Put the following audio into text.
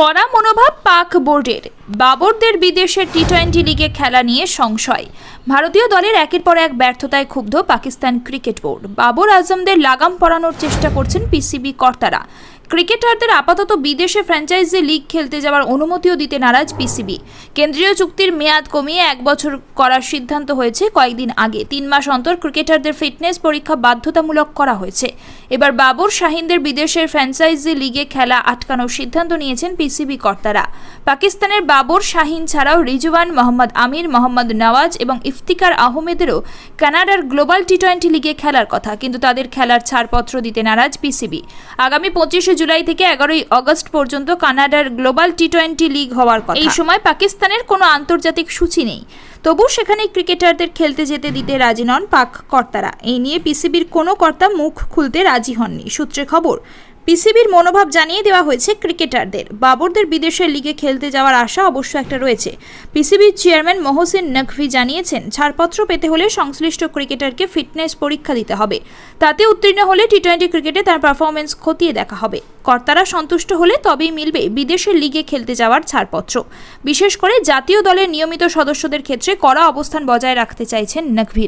কড়া মনোভাব পাক বোর্ডের। বাবরদের বিদেশের টি টোয়েন্টি লিগে খেলা নিয়ে সংশয়। ভারতীয় দলের একের পর এক ব্যর্থতায় ক্ষুব্ধ পাকিস্তান ক্রিকেট বোর্ড। বাবর আজমদের লাগাম পড়ানোর চেষ্টা করছেন পিসিবি কর্তারা। ক্রিকেটারদের আপাতত বিদেশে ফ্র্যাঞ্চাইজি লিগ খেলতে যাওয়ার অনুমতিও দিতে নারাজ পিসিবি। কেন্দ্রীয় চুক্তির মেয়াদ কমিয়ে এক বছর করার সিদ্ধান্ত হয়েছে কয়েকদিন আগে। তিন মাস অন্তর ক্রিকেটারদের ফিটনেস পরীক্ষা বাধ্যতামূলক করা হয়েছে। এবার বাবর শাহিনদের বিদেশের ফ্র্যাঞ্চাইজি লিগে খেলা আটকানোর সিদ্ধান্ত নিয়েছেন পিসিবি কর্তারা। পাকিস্তানের বাবর শাহিন ছাড়াও রিজওয়ান মোহাম্মদ আমির, মোহাম্মদ নওয়াজ এবং ইফতিকার আহমেদেরও কানাডার গ্লোবাল টি টোয়েন্টি লিগে খেলার কথা, কিন্তু তাদের খেলার ছাড়পত্র দিতে নারাজ পিসিবি। আগামী পঁচিশে জুলাই থেকে এগারোই অগস্ট পর্যন্ত কানাডার গ্লোবাল টি টোয়েন্টি লিগ হওয়ার কথা। এই সময় পাকিস্তানের কোনো আন্তর্জাতিক সূচি নেই। তবু সেখানে ক্রিকেটারদের খেলতে যেতে দিতে রাজি নন পাক কর্তারা। এই নিয়ে পিসিবির কোনো কর্তা মুখ খুলতে রাজি হননি। সূত্রে খবর পিসিবির মনোভাব জানিয়ে দেওয়া হয়েছে ক্রিকেটারদের। বাবরদের বিদেশের লিগে খেলতে যাওয়ার আশা অবশ্য একটা রয়েছে। পিসিবির চেয়ারম্যান মহসিন নকভি জানিয়েছেন, ছাড়পত্র পেতে হলে সংশ্লিষ্ট ক্রিকেটারকে ফিটনেস পরীক্ষা দিতে হবে। তাতে উত্তীর্ণ হলে টি টোয়েন্টি ক্রিকেটে তার পারফরমেন্স খতিয়ে দেখা হবে। কর্তারা সন্তুষ্ট হলে তবেই মিলবে বিদেশের লিগে খেলতে যাওয়ার ছাড়পত্র। বিশেষ করে জাতীয় দলের নিয়মিত সদস্যদের ক্ষেত্রে কড়া অবস্থান বজায় রাখতে চাইছেন নকভি।